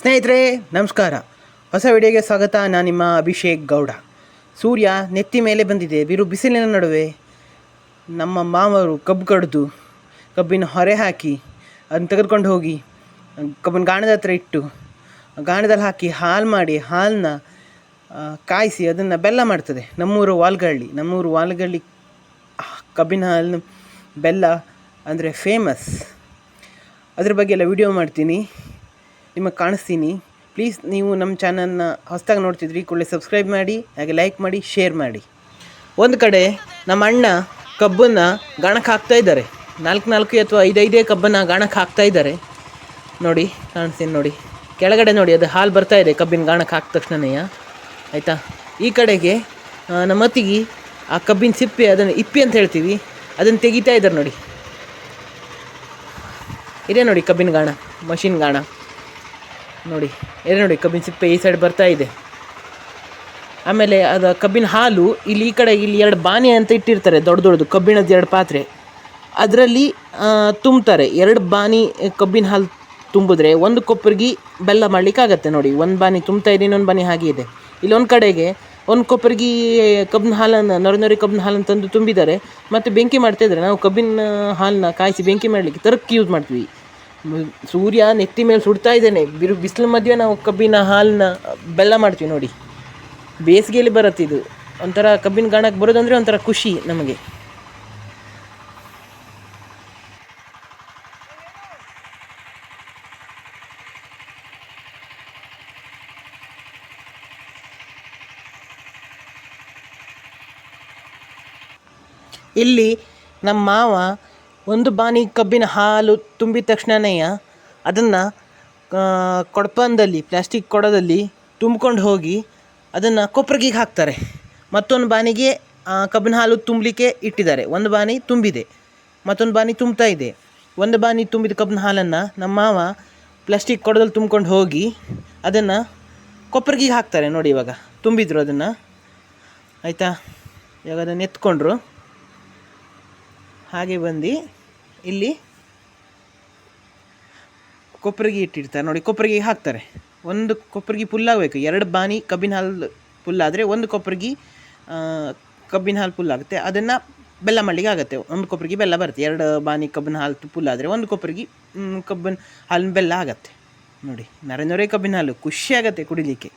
ಸ್ನೇಹಿತರೆ, ನಮಸ್ಕಾರ. ಹೊಸ ವಿಡಿಯೋಗೆ ಸ್ವಾಗತ. ನಾನು ನಿಮ್ಮ ಅಭಿಷೇಕ್ ಗೌಡ. ಸೂರ್ಯ ನೆತ್ತಿ ಮೇಲೆ ಬಂದಿದೆ. ಬಿರು ಬಿಸಿಲಿನ ನಡುವೆ ನಮ್ಮ ಮಾವರು ಕಬ್ಬು ಕಡಿದು, ಕಬ್ಬಿನ ಹೊರೆ ಹಾಕಿ, ಅದನ್ನು ತೆಗೆದುಕೊಂಡು ಹೋಗಿ, ಕಬ್ಬಿನ ಗಾಣದ ಹತ್ರ ಇಟ್ಟು, ಗಾಣದಲ್ಲಿ ಹಾಕಿ ಹಾಲು ಮಾಡಿ ಹಾಲನ್ನ ಕಾಯಿಸಿ ಅದನ್ನು ಬೆಲ್ಲ ಮಾಡ್ತದೆ. ನಮ್ಮೂರು ವಾಲ್ಗಳ್ಳಿ. ನಮ್ಮೂರು ವಾಲ್ಗಳ್ಳಿ ಕಬ್ಬಿನ ಹಾಲು ಬೆಲ್ಲ ಅಂದರೆ ಫೇಮಸ್ ಅದ್ರ ಬಗ್ಗೆ ಎಲ್ಲ ವಿಡಿಯೋ ಮಾಡ್ತೀನಿ. ನಿಮಗೆ ಕಾಣಿಸ್ತೀನಿ. ಪ್ಲೀಸ್ ನೀವು ನಮ್ಮ ಚಾನಲ್ನ ಹೊಸ್ದಾಗಿ ನೋಡ್ತಿದ್ರಿ, ಕೂಡಲೇ ಸಬ್ಸ್ಕ್ರೈಬ್ ಮಾಡಿ, ಹಾಗೆ ಲೈಕ್ ಮಾಡಿ ಶೇರ್ ಮಾಡಿ. ಒಂದು ಕಡೆ ನಮ್ಮ ಅಣ್ಣ ಕಬ್ಬನ್ನು ಗಾಣಕ್ಕೆ ಹಾಕ್ತಾ ಇದ್ದಾರೆ. ನಾಲ್ಕು ನಾಲ್ಕು ಅಥವಾ ಐದೈದೇ ಕಬ್ಬನ್ನು ಗಾಣಕ್ಕೆ ಹಾಕ್ತಾ ಇದ್ದಾರೆ. ನೋಡಿ, ಕಾಣಿಸ್ತೀನಿ ನೋಡಿ. ಕೆಳಗಡೆ ನೋಡಿ, ಅದು ಹಾಲು ಬರ್ತಾ ಇದೆ, ಕಬ್ಬಿನ ಗಾಣಕ್ಕೆ ಹಾಕಿದ ತಕ್ಷಣನೇ. ಆಯಿತಾ? ಈ ಕಡೆಗೆ ನಮ್ಮ ಅತ್ತಿಗೆ ಆ ಕಬ್ಬಿನ ಸಿಪ್ಪೆ, ಅದನ್ನು ಇಪ್ಪಿ ಅಂತ ಹೇಳ್ತೀವಿ. ಅದನ್ನು ತೆಗಿತಾ ಇದ್ದಾರೆ ನೋಡಿ. ಇದೆ ನೋಡಿ ಕಬ್ಬಿನ ಗಾಣ, ಮಷಿನ್ ಗಾಣ. ನೋಡಿ ಇದೆ ನೋಡಿ, ಕಬ್ಬಿನ ಸಿಪ್ಪೆ ಈ ಸೈಡ್ ಬರ್ತಾ ಇದೆ. ಆಮೇಲೆ ಅದು ಕಬ್ಬಿನ ಹಾಲು, ಇಲ್ಲಿ ಈ ಕಡೆ ಇಲ್ಲಿ ಎರಡು ಬಾಣಿ ಅಂತ ಇಟ್ಟಿರ್ತಾರೆ, ದೊಡ್ಡ ದೊಡ್ಡದು, ಕಬ್ಬಿಣದ ಎರಡು ಪಾತ್ರೆ. ಅದರಲ್ಲಿ ತುಂಬ್ತಾರೆ. ಎರಡು ಬಾಣಿ ಕಬ್ಬಿನ ಹಾಲು ತುಂಬಿದ್ರೆ ಒಂದು ಕೊಪ್ಪರಿಗೆ ಬೆಲ್ಲ ಮಾಡಲಿಕ್ಕಾಗತ್ತೆ ನೋಡಿ. ಒಂದು ಬಾಣಿ ತುಂಬ್ತಾ ಇದೆ, ಇನ್ನೊಂದು ಬಾಣಿ ಹಾಗೆ ಇದೆ. ಇಲ್ಲಿ ಒಂದು ಕಡೆಗೆ ಒಂದು ಕೊಪ್ಪರಿಗೆ ಕಬ್ಬಿನ ಹಾಲನ್ನು, ನೊರೆ ನೊರೆ ಕಬ್ಬಿನ ಹಾಲನ್ನು ತಂದು ತುಂಬಿದ್ದಾರೆ. ಮತ್ತು ಬೆಂಕಿ ಮಾಡ್ತಾ ಇದ್ದಾರೆ ನಾವು ಕಬ್ಬಿನ ಹಾಲನ್ನ ಕಾಯಿಸಿ ಬೆಂಕಿ ಮಾಡಲಿಕ್ಕೆ ತರಕ್ಕೆ ಯೂಸ್ ಮಾಡ್ತೀವಿ. ಸೂರ್ಯ ನೆತ್ತಿ ಮೇಲೆ ಸುಡ್ತಾ ಇದ್ದೇನೆ. ಬಿರು ಬಿಸಿಲು ಮಧ್ಯೆ ನಾವು ಕಬ್ಬಿನ ಹಾಲನ್ನ ಬೆಲ್ಲ ಮಾಡ್ತೀವಿ ನೋಡಿ. ಬೇಸಿಗೆಯಲ್ಲಿ ಬರುತ್ತೆ ಇದು. ಒಂಥರ ಕಬ್ಬಿನ ಗಾಣಕ್ಕೆ ಬರೋದಂದ್ರೆ ಒಂಥರ ಖುಷಿ ನಮಗೆ. ಇಲ್ಲಿ ನಮ್ಮ ಮಾವ ಒಂದು ಬಾನಿ ಕಬ್ಬಿನ ಹಾಲು ತುಂಬಿದ ತಕ್ಷಣನೇ ಅದನ್ನು ಕೊಡಪಂದಲ್ಲಿ ಪ್ಲಾಸ್ಟಿಕ್ ಕೊಡದಲ್ಲಿ ತುಂಬ್ಕೊಂಡು ಹೋಗಿ ಅದನ್ನು ಕೊಪ್ರಗಿಗೆ ಹಾಕ್ತಾರೆ. ಮತ್ತೊಂದು ಬಾನಿಗೆ ಕಬ್ಬಿನ ಹಾಲು ತುಂಬಲಿಕ್ಕೆ ಇಟ್ಟಿದ್ದಾರೆ. ಒಂದು ಬಾನಿ ತುಂಬಿದೆ, ಮತ್ತೊಂದು ಬಾನಿ ತುಂಬ್ತಾ ಇದೆ. ಒಂದು ಬಾನಿ ತುಂಬಿದ ಕಬ್ಬಿನ ಹಾಲನ್ನು ನಮ್ಮ ಮಾವ ಪ್ಲಾಸ್ಟಿಕ್ ಕೊಡದಲ್ಲಿ ತುಂಬ್ಕೊಂಡು ಹೋಗಿ ಅದನ್ನು ಕೊಪ್ರಗಿಗೆ ಹಾಕ್ತಾರೆ. ನೋಡಿ ಇವಾಗ, ತುಂಬಿದ್ರು ಅದನ್ನು. ಆಯಿತಾ? ಇವಾಗ ಅದನ್ನು ಎತ್ಕೊಂಡ್ರು. ಹಾಗೆ ಬಂದು ಇಲ್ಲಿ ಕೊಪ್ಪರಿಗೆ ಇಟ್ಟಿರ್ತಾರೆ. ನೋಡಿ ಕೊಪ್ಪರಿಗೆ ಹಾಕ್ತಾರೆ. ಒಂದು ಕೊಪ್ಪರಿಗೆ ಪುಲ್ಲಾಗಬೇಕು ಎರಡು ಬಾನಿ ಕಬ್ಬಿನ ಹಾಲು ಪುಲ್ಲಾದರೆ ಒಂದು ಕೊಪ್ಪರಿಗೆ ಕಬ್ಬಿನ ಹಾಲು ಪುಲ್ಲಾಗುತ್ತೆ ಅದನ್ನು ಬೆಲ್ಲ ಮಾಡಲಿಕ್ಕೆ ಆಗುತ್ತೆ. ಒಂದು ಕೊಪ್ಪರಿಗೆ ಬೆಲ್ಲ ಬರುತ್ತೆ. ಎರಡು ಬಾನಿ ಕಬ್ಬಿನ ಹಾಲು ಪುಲ್ಲಾದರೆ ಒಂದು ಕೊಪ್ಪರಿಗೆ ಮ್, ಕಬ್ಬಿನ ಹಾಲಿನ ಬೆಲ್ಲ ಆಗುತ್ತೆ. ನೋಡಿ ನರೆ ನೊರೆ ಕಬ್ಬಿನ ಹಾಲು ಖುಷಿ ಆಗತ್ತೆ ಕುಡಿಲಿಕ್ಕೆ.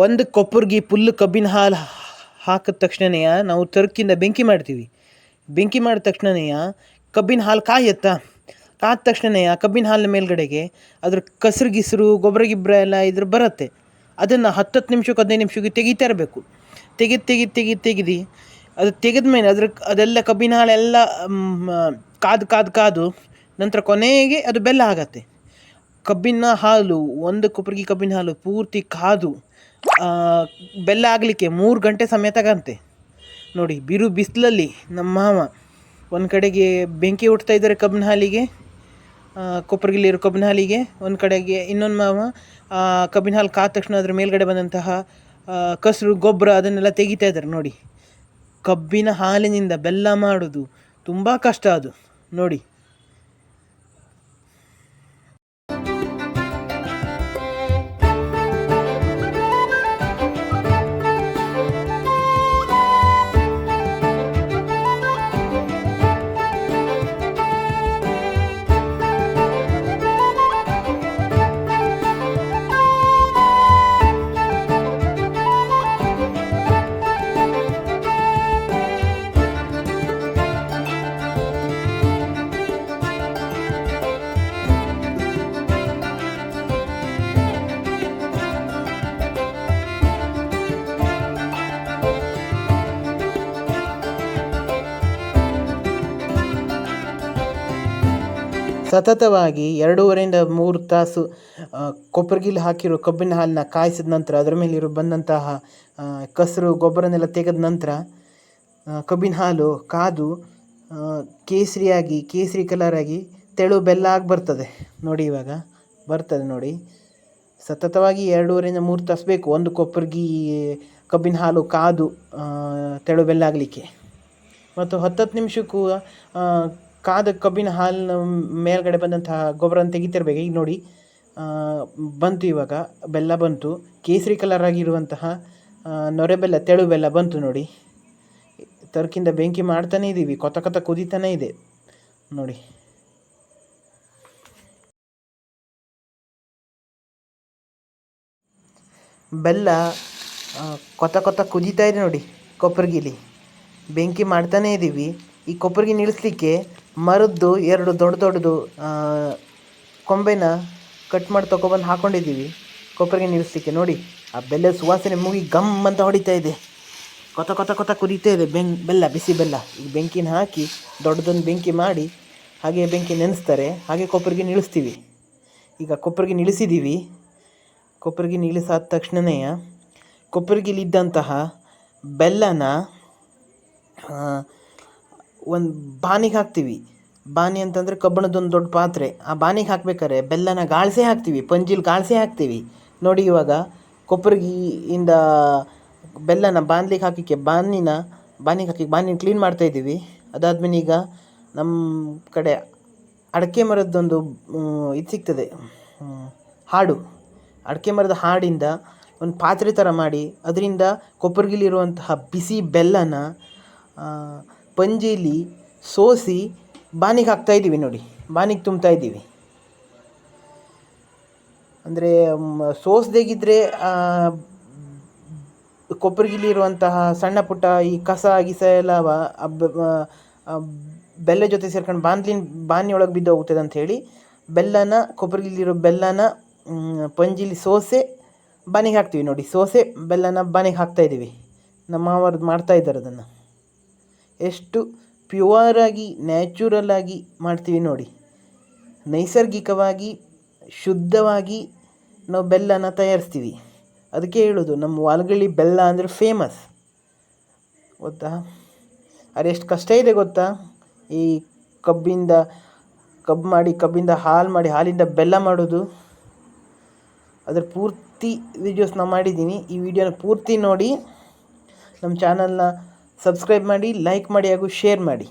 ಒಂದು ಕೊಪ್ಪರ್ಗಿ ಫುಲ್ ಕಬ್ಬಿನ ಹಾಲು ಹಾಕಿದ ತಕ್ಷಣನೇ ನಾವು ತರ್ಕಿಂದ ಬೆಂಕಿ ಮಾಡ್ತೀವಿ. ಬೆಂಕಿ ಮಾಡಿದ ತಕ್ಷಣನೇ ಕಬ್ಬಿನ ಹಾಲು ಕಾಯುತ್ತಾ? ಕಾದ ತಕ್ಷಣನೇ ಕಬ್ಬಿನ ಹಾಲಿನ ಮೇಲ್ಗಡೆಗೆ ಅದ್ರ ಕಸರು ಗಿಸ್ರು, ಗೊಬ್ಬರ ಗಿಬ್ಬರ ಎಲ್ಲ ಇದ್ರ ಬರುತ್ತೆ. ಅದನ್ನು ಹತ್ತತ್ತು ನಿಮಿಷಕ್ಕೆ ಹದಿನೈದು ನಿಮಿಷಕ್ಕೆ ತೆಗಿತಾ ಇರಬೇಕು. ತೆಗೆದು ತೆಗೆದು ತೆಗೆದು ತೆಗೆದು ಅದು ತೆಗೆದ ಮೇಲೆ ಅದ್ರ ಅದೆಲ್ಲ ಕಬ್ಬಿನ ಹಾಳೆಲ್ಲ ಕಾದು ಕಾದು ಕಾದು ನಂತರ ಕೊನೆಗೆ ಅದು ಬೆಲ್ಲ ಆಗತ್ತೆ. ಕಬ್ಬಿನ ಹಾಲು, ಒಂದು ಕೊಪ್ಪರಿಗೆ ಕಬ್ಬಿನ ಹಾಲು ಪೂರ್ತಿ ಕಾದು ಬೆಲ್ಲ ಆಗಲಿಕ್ಕೆ ಮೂರು ಗಂಟೆ ಸಮಯ ತಗಂತೆ. ನೋಡಿ, ಬಿರು ಬಿಸಿಲಲ್ಲಿ ನಮ್ಮ ಮಾವ ಒಂದು ಕಡೆಗೆ ಬೆಂಕಿ ಉಡ್ತಾ ಇದ್ದಾರೆ ಕಬ್ಬಿನ ಹಾಲಿಗೆ ಕೊಪ್ಪರಗಿಲ್ಲಿರೋ ಕಬ್ಬಿನ ಹಾಲಿಗೆ, ಒಂದು ಕಡೆಗೆ ಇನ್ನೊಂದು ಮಾವ ಕಬ್ಬಿನ ಹಾಲು ಕಾದ ತಕ್ಷಣ ಅದರ ಮೇಲ್ಗಡೆ ಬಂದಂತಹ ಕಸರು, ಗೊಬ್ಬರ ಅದನ್ನೆಲ್ಲ ತೆಗಿತಾ ಇದ್ದಾರೆ. ನೋಡಿ, ಕಬ್ಬಿನ ಹಾಲಿನಿಂದ ಬೆಲ್ಲ ಮಾಡೋದು ತುಂಬ ಕಷ್ಟ ಅದು. ನೋಡಿ ಸತತವಾಗಿ ಎರಡೂವರೆಯಿಂದ ಮೂರು ತಾಸು ಕೊಬ್ಬರಿಗಿಲ್ಲಿ ಹಾಕಿರೋ ಕಬ್ಬಿನ ಹಾಲನ್ನ ಕಾಯಿಸಿದ ನಂತರ, ಅದರ ಮೇಲಿರೋ ಬಂದಂತಹ ಕಸರು, ಗೊಬ್ಬರನೆಲ್ಲ ತೆಗೆದ ನಂತರ ಕಬ್ಬಿನ ಹಾಲು ಕಾದು ಕೇಸರಿಯಾಗಿ, ಕೇಸರಿ ಕಲರಾಗಿ ತೆಳು ಬೆಲ್ಲ ಆಗಿ ಬರ್ತದೆ. ನೋಡಿ ಇವಾಗ, ಬರ್ತದೆ ನೋಡಿ. ಸತತವಾಗಿ ಎರಡೂವರೆಯಿಂದ ಮೂರು ತಾಸು ಬೇಕು ಒಂದು ಕೊಪ್ಪರ್ಗಿ ಕಬ್ಬಿನ ಹಾಲು ಕಾದು ತೆಳು ಬೆಲ್ಲ ಆಗಲಿಕ್ಕೆ. ಮತ್ತು ಹತ್ತತ್ತು ನಿಮಿಷಕ್ಕೂ ಕಾದ ಕಬ್ಬಿನ ಹಾಲಿನ ಮೇಲ್ಗಡೆ ಬಂದಂತಹ ಗೊಬ್ಬರನ ತೆಗಿತಿರ್ಬೇಕು. ಈಗ ನೋಡಿ ಬಂತು ಇವಾಗ, ಬೆಲ್ಲ ಬಂತು, ಕೇಸರಿ ಕಲರ್ ಆಗಿರುವಂತಹ ನೊರೆ ಬೆಲ್ಲ, ತೆಳು ಬೆಲ್ಲ ಬಂತು ನೋಡಿ. ತರ್ಕಿಂದ ಬೆಂಕಿ ಮಾಡ್ತಾನೇ ಇದ್ದೀವಿ ಕೊತ ಕೊತ ಕುದೀತಾನೇ ಇದೆ. ನೋಡಿ. ಬೆಲ್ಲ ಕೊತ ಕೊತ ಕುದೀತಾ ಇದೆ ನೋಡಿ ಕೊಬ್ಬರಿಗಿಲಿ ಬೆಂಕಿ ಮಾಡ್ತಾನೇ ಇದ್ದೀವಿ ಈ ಕೊಬ್ಬರಿಗೆ ನಿಲ್ಲಿಸ್ಲಿಕ್ಕೆ ಮರದ್ದು ಎರಡು ದೊಡ್ಡ ದೊಡ್ಡದು ಕೊಂಬೆನ ಕಟ್ ಮಾಡಿ ತೊಗೊಬಂದು ಹಾಕೊಂಡಿದ್ದೀವಿ. ಕೊಪ್ಪರಿಗೆ ನಿಲ್ಲಿಸ್ಲಿಕ್ಕೆ ನೋಡಿ, ಆ ಬೆಲ್ಲದ ಸುವಾಸನೆ ಮೂಗಿ ಗಮ್ ಅಂತ ಹೊಡಿತಾ ಇದೆ. ಕೊತ ಕೊತ ಕೊತ ಕುದೀತಾ ಇದೆ ಬೆಂಗ್ ಬೆಲ್ಲ, ಬಿಸಿ ಬೆಲ್ಲ. ಈ ಬೆಂಕಿನ ಹಾಕಿ ದೊಡ್ಡದೊಂದು ಬೆಂಕಿ ಮಾಡಿ ಹಾಗೆ ಬೆಂಕಿ ನೆನೆಸ್ತಾರೆ. ಹಾಗೆ ಕೊಪ್ಪರಿಗೆ ನಿಲ್ಲಿಸ್ತೀವಿ. ಈಗ ಕೊಪ್ಪರಿಗೆ ನಿಲ್ಲಿಸಿದ್ದೀವಿ ಕೊಪ್ಪರಿಗೆ ನಿಲ್ಲಿಸಾದ ತಕ್ಷಣವೇ ಕೊಬ್ಬರಿಗೆಲಿದ್ದಂತಹ ಬೆಲ್ಲನ ಒಂದು ಬಾನಿಗೆ ಹಾಕ್ತೀವಿ. ಬಾನಿ ಅಂತಂದರೆ ಕಬ್ಬಣದೊಂದು ದೊಡ್ಡ ಪಾತ್ರೆ. ಆ ಬಾನಿಗೆ ಹಾಕ್ಬೇಕಾದ್ರೆ ಬೆಲ್ಲನ ಗಾಳಿಸೇ ಹಾಕ್ತೀವಿ, ಪಂಜಿಲ್ ಗಾಳಿಸೇ ಹಾಕ್ತೀವಿ. ನೋಡಿ ಇವಾಗ ಕೊಪ್ಪರಿಗಿಯಿಂದ ಬೆಲ್ಲನ ಬಾನ್ಲಿಗೆ ಹಾಕಿಕ್ಕೆ ಬಾನಿನ, ಬಾನಿಗೆ ಹಾಕಿ ಬಾನಿನ ಕ್ಲೀನ್ ಮಾಡ್ತಾಯಿದ್ದೀವಿ ಅದಾದ್ಮೇಲೆ ಈಗ ನಮ್ಮ ಕಡೆ ಅಡಿಕೆ ಮರದ್ದೊಂದು ಇದು ಸಿಗ್ತದೆ. ಹಾಡು. ಅಡಿಕೆ ಮರದ ಹಾಡಿಂದ ಒಂದು ಪಾತ್ರೆ ಥರ ಮಾಡಿ, ಅದರಿಂದ ಕೊಪ್ಪರಿಗಿಲಿರುವಂತಹ ಬಿಸಿ ಬೆಲ್ಲನ ಪಂಜೀಲಿ ಸೋಸಿ ಬಾನಿಗೆ ಹಾಕ್ತಾ ಇದ್ದೀವಿ ನೋಡಿ, ಬಾನಿಗೆ ತುಂಬ್ತಾ ಇದ್ದೀವಿ. ಅಂದರೆ ಸೋಸ್ದೇಗಿದ್ರೆ ಕೊಪ್ಪರಿಗಿಲಿರುವಂತಹ ಸಣ್ಣ ಪುಟ್ಟ ಈ ಕಸ, ಗಿಸ ಎಲ್ಲ ಬೆಲ್ಲ ಜೊತೆ ಸೇರ್ಕೊಂಡು ಬಾಂದ್ಲಿನ ಬಾನಿ ಒಳಗೆ ಬಿದ್ದು ಹೋಗ್ತದೆ ಅಂತ ಹೇಳಿ, ಬೆಲ್ಲನ, ಕೊಬ್ಬರಿಗಿಲಿರೋ ಬೆಲ್ಲನ ಪಂಜಿಲಿ ಸೋಸೆ ಬಾನಿಗೆ ಹಾಕ್ತೀವಿ ನೋಡಿ, ಸೋಸೆ ಬೆಲ್ಲನ ಬಾನಿಗೆ ಹಾಕ್ತಾ ಇದ್ದೀವಿ. ನಮ್ಮ ಮಾವರದ್ದು ಮಾಡ್ತಾ ಇದ್ದಾರೆ ಅದನ್ನು. ಎಷ್ಟು ಪ್ಯೂವರಾಗಿ ನ್ಯಾಚುರಲ್ ಆಗಿ ಮಾಡ್ತೀವಿ ನೋಡಿ. ನೈಸರ್ಗಿಕವಾಗಿ, ಶುದ್ಧವಾಗಿ ನಾವು ಬೆಲ್ಲನ ತಯಾರಿಸ್ತೀವಿ. ಅದಕ್ಕೆ ಹೇಳೋದು, ನಮ್ಮ ವಾಲ್ಗಳ್ಳಿ ಬೆಲ್ಲ ಅಂದರೆ ಫೇಮಸ್ ಗೊತ್ತಾ? ಅದು ಎಷ್ಟು ಕಷ್ಟ ಇದೆ ಗೊತ್ತಾ? ಈ ಕಬ್ಬಿಂದ ಕಬ್ಬು ಮಾಡಿ, ಕಬ್ಬಿಂದ ಹಾಲು ಮಾಡಿ, ಹಾಲಿಂದ ಬೆಲ್ಲ ಮಾಡೋದು. ಅದರ ಪೂರ್ತಿ ವೀಡಿಯೋಸ್ ನಾನು ಮಾಡಿದ್ದೀನಿ ಈ ವಿಡಿಯೋನ ಪೂರ್ತಿ ನೋಡಿ, ನಮ್ಮ ಚಾನಲ್ನ ಸಬ್ಸ್ಕ್ರೈಬ್ ಮಾಡಿ ಲೈಕ್ ಮಾಡಿ ಹಾಗೂ ಶೇರ್ ಮಾಡಿ.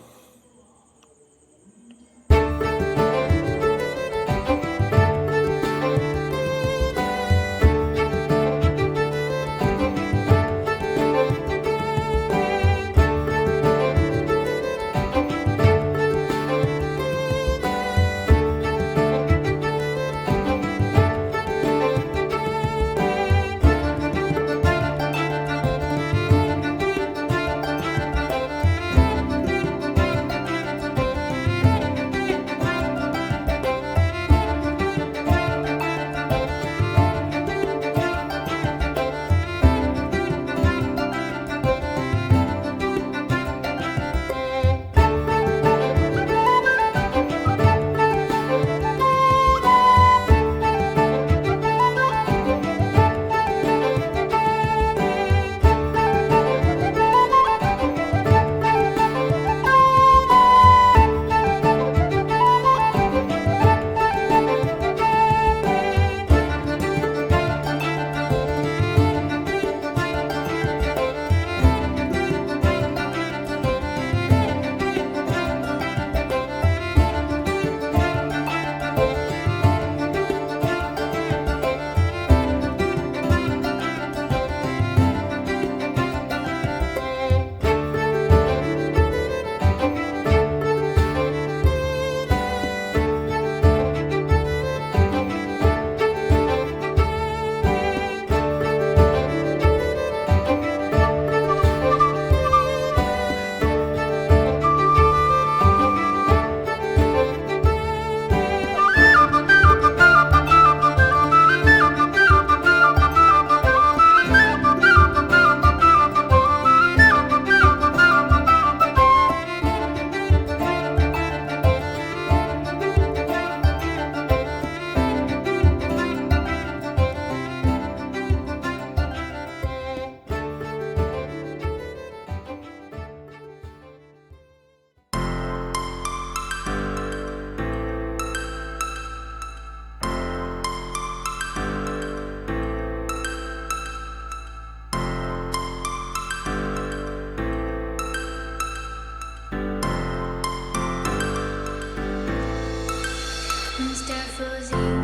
Mr. Fuzzy.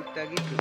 কুকুরটা কিন্তু